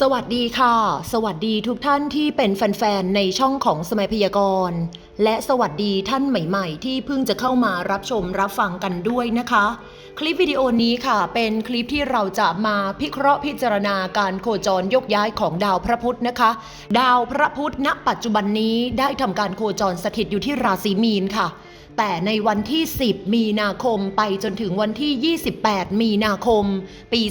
สวัสดีค่ะ สวัสดีทุกท่านที่เป็นแฟนๆ ในช่องของสมัยพยากรณ์ และสวัสดีท่านใหม่ๆ ที่เพิ่งจะเข้ามารับชมรับฟังกันด้วยนะคะ คลิปวิดีโอนี้ค่ะ เป็นคลิปที่เราจะมาพิเคราะห์พิจารณาการโคจรยกย้ายของดาวพระพุธนะคะ ดาวพระพุธณปัจจุบันนี้ได้ทำการโคจรสถิตอยู่ที่ราศีมีนค่ะ แต่ในวันที่ 10 มีนาคมไปจนถึงวันที่ 28 มีนาคม ปี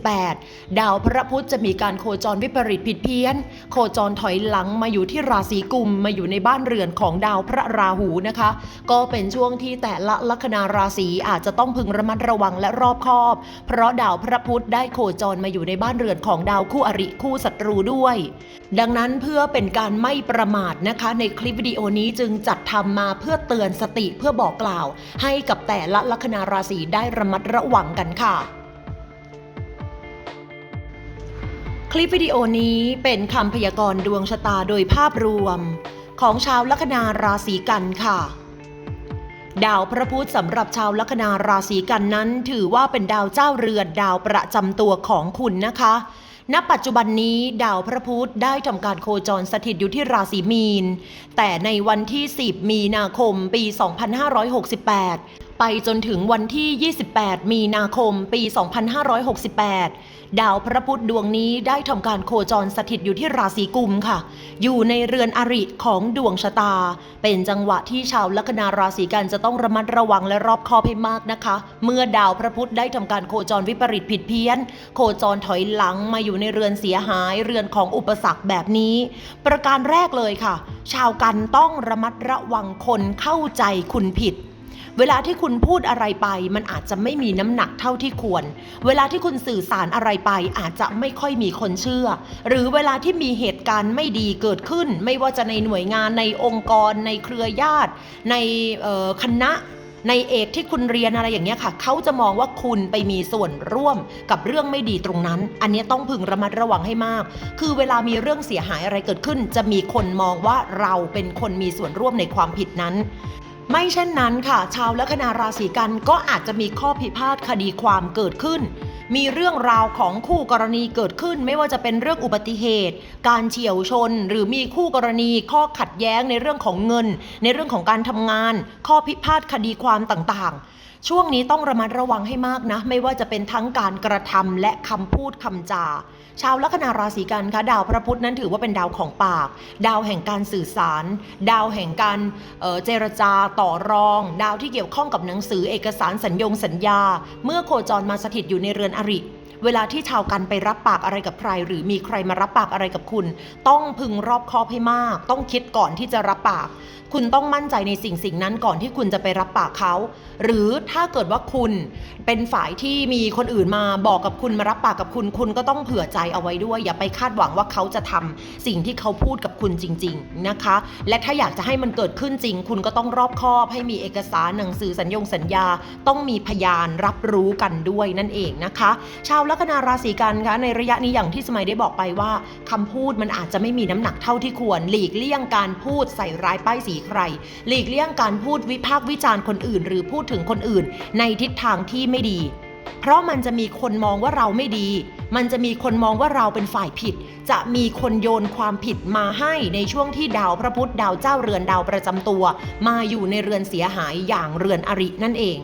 2568 ดาวพระพุธจะมีการโคจรวิปริตผิดเพี้ยน โคจรถอยหลังมาอยู่ที่ราศีกุมมาอยู่ในบ้านเรือนของดาวพระราหูนะคะ ก็เป็นช่วงที่แต่ละลัคนาราศีอาจจะต้องพึงระมัดระวังและรอบคอบ เพราะดาวพระพุธได้โคจรมาอยู่ในบ้านเรือนของดาวคู่อริคู่ศัตรูด้วย ดังนั้นเพื่อเป็นการไม่ประมาทนะคะ ในคลิปวิดีโอนี้จึงจัดทำมาเพื่อเตือนสติเพื่อบอกกล่าว ให้กับแต่ละลัคนาราศีได้ระมัดระวังกันค่ะ คลิปวิดีโอนี้เป็นคำพยากรณ์ดวงชะตาโดยภาพรวม ของชาวลัคนาราศีกันค่ะ ดาวพระพุธสำหรับชาวลัคนาราศีกันนั้น ถือว่าเป็นดาวเจ้าเรือนดาวประจำตัวของคุณนะคะ ณ ปัจจุบันนี้ดาวพระพุธได้ทำการโคจรสถิตอยู่ที่ราศีมีน แต่ในวันที่ 10 มีนาคมปี 2568 ไปจนถึงวันที่ 28 มีนาคมปี 2568 ดาวพระพุธดวงนี้ได้ทำการโคจรสถิตอยู่ที่ราศีกุมค่ะ อยู่ในเรือนอริของดวงชะตา เป็นจังหวะที่ชาวลัคนาราศีกันจะต้องระมัดระวังและรอบคอบให้มากนะคะ เมื่อดาวพระพุธได้ทำการโคจรวิปริตผิดเพี้ยน โคจรถอยหลังมาอยู่ในเรือนเสียหาย เรือนของอุปสรรคแบบนี้ ประการแรกเลยค่ะ ชาวกันต้องระมัดระวังคนเข้าใจคุณผิด เวลาที่คุณพูดอะไรไป มันอาจจะไม่มีน้ำหนักเท่าที่ควร เวลาที่คุณสื่อสารอะไรไป อาจจะไม่ค่อยมีคนเชื่อ หรือเวลาที่มีเหตุการณ์ไม่ดีเกิดขึ้น ไม่ว่าจะในหน่วยงานในองค์กร ในเครือญาติ ในคณะในเอกที่คุณเรียนอะไรอย่างเงี้ยค่ะ เขาจะมองว่าคุณไปมีส่วนร่วมกับเรื่องไม่ดีตรงนั้น อันนี้ต้องพึงระมัดระวังให้มาก คือเวลามีเรื่องเสียหายอะไรเกิดขึ้น จะมีคนมองว่าเราเป็นคนมีส่วนร่วมในความผิดนั้น ไม่เช่นนั้นค่ะ ชาวลัคนาราศีกันก็อาจจะมีข้อพิพาทคดีความเกิดขึ้น มีเรื่องราวของคู่กรณีเกิดขึ้น ไม่ว่าจะเป็นเรื่องอุบัติเหตุ การเฉียวชน หรือมีคู่กรณีข้อขัดแย้งในเรื่องของเงิน ในเรื่องของการทำงาน ข้อพิพาทคดีความต่างๆ ช่วงนี้ต้องระมัดระวังให้มากนะ ไม่ว่าจะเป็นทั้งการกระทำและคำพูดคำจา ชาวลัคนาราศีกันคะดาวพระพุธนั้นถือว่าเป็นดาวของปาก ดาวแห่งการสื่อสาร ดาวแห่งการเเจรจาต่อรอง ดาวที่เกี่ยวข้องกับหนังสือเอกสารสัญญงสัญญา เมื่อโคจรมาสถิตอยู่ในเรือนอริ เวลาที่ชาวกันไปรับปากอะไรกับใคร หรือมีใครมารับปากอะไรกับคุณ ต้องพึงรอบคอบให้มาก ต้องคิดก่อนที่จะรับปาก คุณต้องมั่นใจในสิ่งสิ่งนั้นก่อนที่คุณจะไปรับปากเขา หรือถ้าเกิดว่าคุณเป็นฝ่ายที่มีคนอื่นมาบอกกับคุณมารับปากกับคุณ คุณก็ต้องเผื่อใจเอาไว้ด้วย อย่าไปคาดหวังว่าเขาจะทำสิ่งที่เขาพูดกับคุณจริง ๆนะคะ และถ้าอยากจะให้มันเกิดขึ้นจริง คุณก็ต้องรอบคอบให้มีเอกสารหนังสือสัญญงสัญญา ต้องมีพยานรับรู้กันด้วยนั่นเองนะคะ ชาวลัคนาราศีกันคะในระยะนี้อย่างที่สมัยได้บอกไปว่าคำพูดมันอาจจะไม่มีน้ำหนักเท่าที่ควร หลีกเลี่ยงการพูดใส่ร้ายป้ายสีใคร หลีกเลี่ยงการพูดวิพากษ์วิจารณ์คนอื่น หรือพูดถึงคนอื่น ในทิศทางที่ไม่ดี เพราะมันจะมีคนมองว่าเราไม่ดี มันจะมีคนมองว่าเราเป็นฝ่ายผิด จะมีคนโยนความผิดมาให้ในช่วงที่ดาวพระพุธดาวเจ้าเรือนดาวประจำตัว มาอยู่ในเรือนเสียหายอย่างเรือนอรินั่นเอง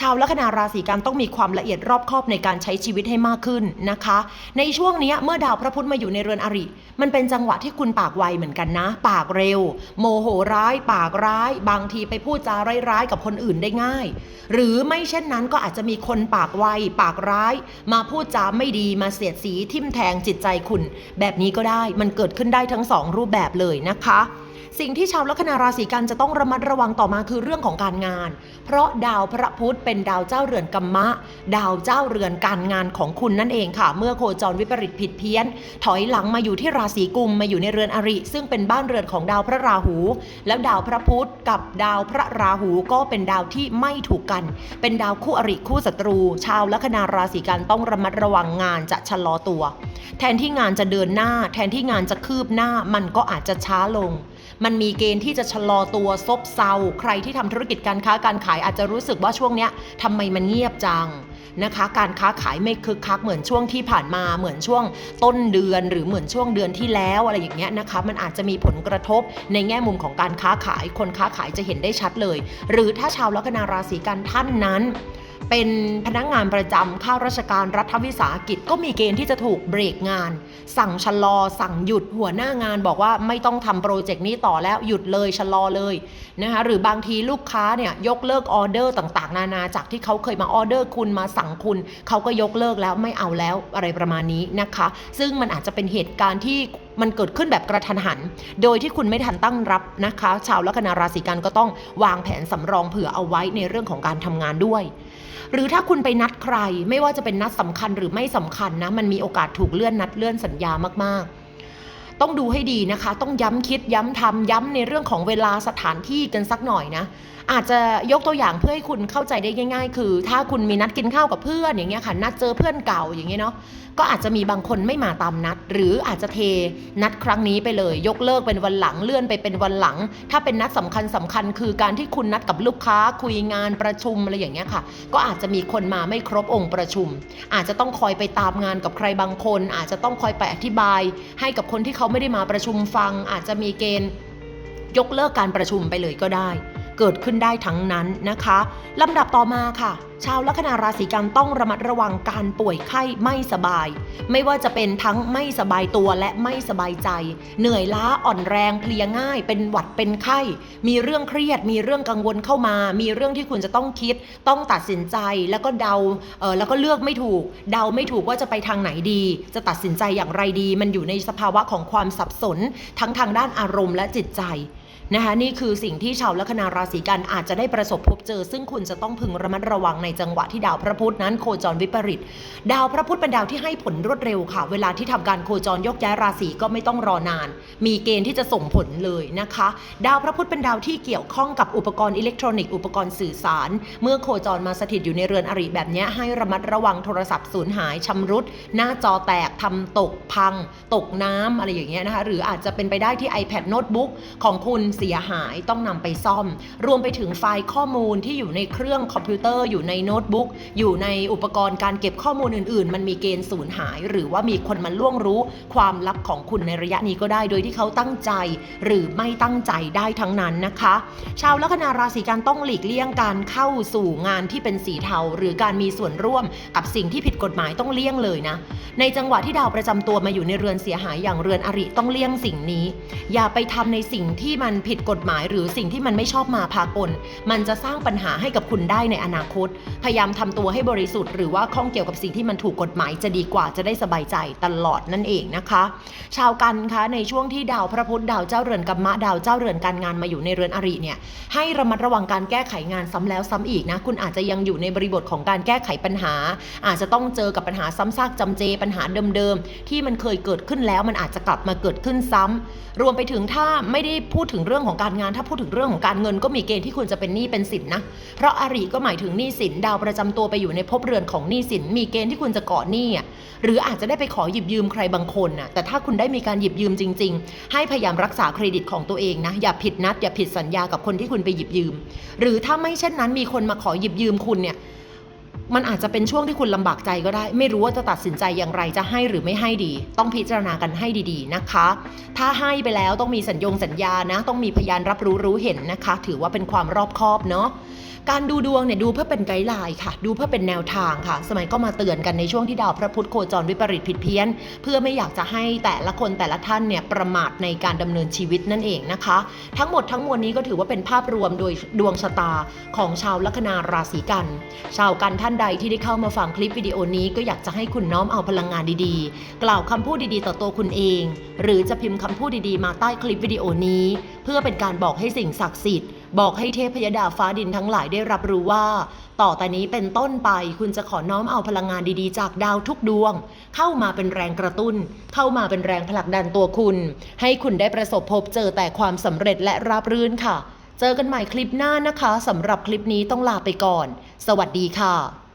ชาวลัคนาราศีกันต้องมีความละเอียดรอบคอบในการใช้ชีวิตให้มากขึ้นนะคะ ในช่วงนี้เมื่อดาวพระพุธมาอยู่ในเรือนอริ มันเป็นจังหวะที่คุณปากไวเหมือนกันนะ ปากเร็ว โมโหร้าย ปากร้าย บางทีไปพูดจาร้ายๆกับคนอื่นได้ง่าย หรือไม่เช่นนั้นก็อาจจะมีคนปากไวปากร้าย มาพูดจาไม่ดีมาเสียดสีทิ่มแทงจิตใจคุณ แบบนี้ก็ได้มันเกิดขึ้นได้ทั้งสองรูปแบบเลยนะคะ สิ่งที่ชาวลัคนาราศีกันจะต้องระมัดระวังต่อมาคือเรื่องของการงาน เพราะดาวพระพุธเป็นดาวเจ้าเรือนกัมมะ ดาวเจ้าเรือนการงานของคุณนั่นเองค่ะ เมื่อโคจรวิปริตผิดเพี้ยน ถอยหลังมาอยู่ที่ราศีกุมมาอยู่ในเรือนอริ ซึ่งเป็นบ้านเรือนของดาวพระราหู แล้วดาวพระพุธกับดาวพระราหูก็เป็นดาวที่ไม่ถูกกัน เป็นดาวคู่อริคู่ศัตรู ชาวลัคนาราศีกันต้องระมัดระวังงานจะชะลอตัว แทนที่งานจะเดินหน้า แทนที่งานจะคืบหน้ามันก็อาจจะช้าลง มันมีเกณฑ์ที่จะชะลอตัวซบเซา ใครที่ทำธุรกิจการค้าการขายอาจจะรู้สึกว่าช่วงเนี้ยทำไมมันเงียบจังนะคะ การค้าขายไม่คึกคักเหมือนช่วงที่ผ่านมาเหมือนช่วงต้นเดือน หรือเหมือนช่วงเดือนที่แล้วอะไรอย่างเงี้ยนะคะ มันอาจจะมีผลกระทบในแง่มุมของการค้าขาย คนค้าขายจะเห็นได้ชัดเลย หรือถ้าชาวลัคนาราศีกันท่านนั้น เป็นพนักงานประจำข้าราชการรัฐวิสาหกิจก็มีเกณฑ์ที่จะถูกเบรกงาน สั่งชะลอ สั่งหยุดหัวหน้างานบอกว่าไม่ต้องทำโปรเจกต์นี้ต่อแล้วหยุดเลยชะลอเลยนะคะหรือบางทีลูกค้าเนี่ยยกเลิกออเดอร์ต่างๆ นานาจากที่เขาเคยมาออเดอร์คุณมาสั่งคุณ เขาก็ยกเลิกแล้วไม่เอาแล้วอะไรประมาณนี้นะคะ ซึ่งมันอาจจะเป็นเหตุการณ์ที่ มันเกิดขึ้นแบบกระทันหัน โดยที่คุณไม่ทันตั้งรับนะคะ ชาวลัคนาราศีกันก็ต้องวางแผนสำรองเผื่อเอาไว้ในเรื่องของการทำงานด้วย หรือถ้าคุณไปนัดใครไม่ว่าจะเป็นนัดสำคัญหรือไม่สำคัญนะมันมีโอกาสถูกเลื่อนนัดเลื่อนสัญญามากๆต้องดูให้ดีนะคะ ต้องย้ำคิดย้ำทำย้ำในเรื่องของเวลาสถานที่กันสักหน่อยนะ อาจจะยกตัวอย่างเพื่อให้คุณเข้าใจได้ง่าย ๆ คือ ถ้าคุณมีนัดกินข้าวกับเพื่อนอย่างเงี้ยค่ะ นัดเจอเพื่อนเก่าอย่างเงี้ยเนาะก็อาจจะมีบางคนไม่มาตามนัด หรืออาจจะเทนัดครั้งนี้ไปเลย ยกเลิกเป็นวันหลังเลื่อนไปเป็นวันหลัง ถ้าเป็นนัดสำคัญสำคัญ คือการที่คุณนัดกับลูกค้าคุยงานประชุมอะไรอย่างเงี้ยค่ะ ก็อาจจะมีคนมาไม่ครบองค์ประชุม อาจจะต้องคอยไปตามงานกับใครบางคน อาจจะต้องคอยไปอธิบาย ให้กับคนที่เขาไม่ได้มาประชุมฟัง อาจจะมีเกณฑ์ยกเลิกการประชุมไปเลยก็ได้ เกิดขึ้นได้ทั้งนั้นนะคะลำดับต่อมาค่ะ ชาวลัคนาราศีกันต้องระมัดระวังการป่วยไข้ไม่สบาย ไม่ว่าจะเป็นทั้งไม่สบายตัวและไม่สบายใจ เหนื่อยล้าอ่อนแรงเพลียง่าย เป็นหวัดเป็นไข้ มีเรื่องเครียด มีเรื่องกังวลเข้ามา มีเรื่องที่คุณจะต้องคิด ต้องตัดสินใจแล้วก็เดาเออแล้วก็เลือกไม่ถูก เดาไม่ถูกว่าจะไปทางไหนดี จะตัดสินใจอย่างไรดี มันอยู่ในสภาวะของความสับสน ทั้งทางด้านอารมณ์และจิตใจ นะคะนี่คือสิ่งที่ชาวลัคนาราศีกันอาจจะได้ประสบพบเจอ ซึ่งคุณจะต้องพึงระมัดระวังในจังหวะที่ดาวพระพุธนั้นโคจรวิปริต ดาวพระพุธเป็นดาวที่ให้ผลรวดเร็วค่ะ เวลาที่ทำการโคจรยกย้ายราศีก็ไม่ต้องรอนาน มีเกณฑ์ที่จะส่งผลเลยนะคะ ดาวพระพุธเป็นดาวที่เกี่ยวข้องกับอุปกรณ์อิเล็กทรอนิกส์อุปกรณ์สื่อสาร เมื่อโคจรมาสถิตอยู่ในเรือนอริแบบนี้ให้ระมัดระวังโทรศัพท์สูญหายชำรุด หน้าจอแตกทำตกพัง ตกน้ำอะไรอย่างเงี้ยนะคะหรืออาจจะเป็นไปได้ที่ iPad โน้ตบุ๊กของคุณเสียหายต้องนำไปซ่อม รวมไปถึงไฟล์ข้อมูลที่อยู่ในเครื่องคอมพิวเตอร์อยู่ในโน้ตบุ๊กอยู่ในอุปกรณ์การเก็บข้อมูลอื่น ๆ มันมีเกณฑ์สูญหาย หรือว่ามีคนมาล่วงรู้ความลับของคุณในระยะนี้ก็ได้โดยที่เขาตั้งใจ หรือไม่ตั้งใจได้ทั้งนั้นนะคะ ชาวลัคนาราศีกันต้องหลีกเลี่ยงการเข้าสู่งานที่เป็นสีเทา หรือการมีส่วนร่วมกับสิ่งที่ผิดกฎหมายต้องเลี่ยงเลยนะ ในจังหวะที่ดาวประจำตัวมาอยู่ในเรือนเสียหายอย่างเรือนอริต้องเลี่ยงสิ่งนี้ อย่าไปทำในสิ่งที่มันผิดกฎหมายหรือสิ่งที่มันไม่ชอบมาพากล มันจะสร้างปัญหาให้กับคุณได้ในอนาคต พยายามทำตัวให้บริสุทธิ์หรือว่าข้องเกี่ยวกับสิ่งที่มันถูกกฎหมายจะดีกว่าจะได้สบายใจตลอดนั่นเองนะคะ ชาวกันคะในช่วงที่ดาวพระพุธดาวเจ้าเรือนกัมมะดาวเจ้าเรือนการงานมาอยู่ในเรือนอริเนี่ยให้ระมัดระวังการแก้ไขงานซ้ำแล้วซ้ำอีกนะคุณอาจจะยังอยู่ในบริบทของการแก้ไขปัญหา อาจจะต้องเจอกับปัญหาซ้ำซากจำเจปัญหาเดิมๆที่มันเคยเกิดขึ้นแล้วมันอาจจะกลับมาเกิดขึ้นซ้ำรวมไปถึงถ้าไม่ได้พูดถึงเรื่องื่องของการงานถ้าพูดถึงเรื่องของการเงินก็มีเกณฑ์ที่คุณจะเป็นหนี้เป็นสินนะ เพราะอริก็หมายถึงหนี้สินดาวประจำตัวไปอยู่ในภพเรือนของหนี้สิน มีเกณฑ์ที่คุณจะก่อหนี้อะหรืออาจจะได้ไปขอหยิบยืมใครบางคนน่ะแต่ถ้าคุณได้มีการหยิบยืมจริง ๆ ให้พยายามรักษาเครดิตของตัวเองนะอย่าผิดนัดอย่าผิดสัญญากับคนที่คุณไปหยิบยืม หรือถ้าไม่เช่นนั้นมีคนมาขอหยิบยืมคุณเนี่ย มันอาจจะเป็นช่วงที่คุณลำบากใจก็ได้ ไม่รู้ว่าจะตัดสินใจอย่างไรจะให้หรือไม่ให้ดี ต้องพิจารณากันให้ดีๆนะคะ ถ้าให้ไปแล้วต้องมีสัญญงสัญญานะ ต้องมีพยานรับรู้รู้เห็นนะคะ ถือว่าเป็นความรอบคอบเนาะการดูดวงเนี่ยดูเพื่อเป็นไกด์ไลน์ค่ะ ดูเพื่อเป็นแนวทางค่ะ สมัยก็มาเตือนกันในช่วงที่ดาวพระพุธโคจรวิปริตผิดเพี้ยน เพื่อไม่อยากจะให้แต่ละคนแต่ละท่านเนี่ยประมาทในการดำเนินชีวิตนั่นเองนะคะ ทั้งหมดทั้งมวลนี้ก็ถือว่าเป็นภาพรวมโดยดวงชะตาของชาวลัคนาราศีกัน ชาวกันท่านใดที่ได้เข้ามาฟังคลิปวิดีโอนี้ก็อยากจะให้คุณน้อมเอาพลังงานดีๆ กล่าวคำพูดดีๆ ต่อตัวคุณเอง หรือจะพิมพ์คำพูดดีๆ มาใต้คลิปวิดีโอนี้ เพื่อเป็นการบอกให้สิ่งศักดิ์สิทธิ์ บอกให้เทพยดาฟ้าดินทั้งหลายได้รับรู้ว่า ต่อแต่นี้เป็นต้นไปคุณจะขอน้อมเอาพลังงานดีๆ จากดาวทุกดวง เข้ามาเป็นแรงกระตุ้น เข้ามาเป็นแรงผลักดันตัวคุณ ให้คุณได้ประสบพบเจอแต่ความสำเร็จและราบรื่นค่ะเจอกันใหม่คลิปหน้านะคะสำหรับคลิปนี้ต้องลาไปก่อน สวัสดีค่ะ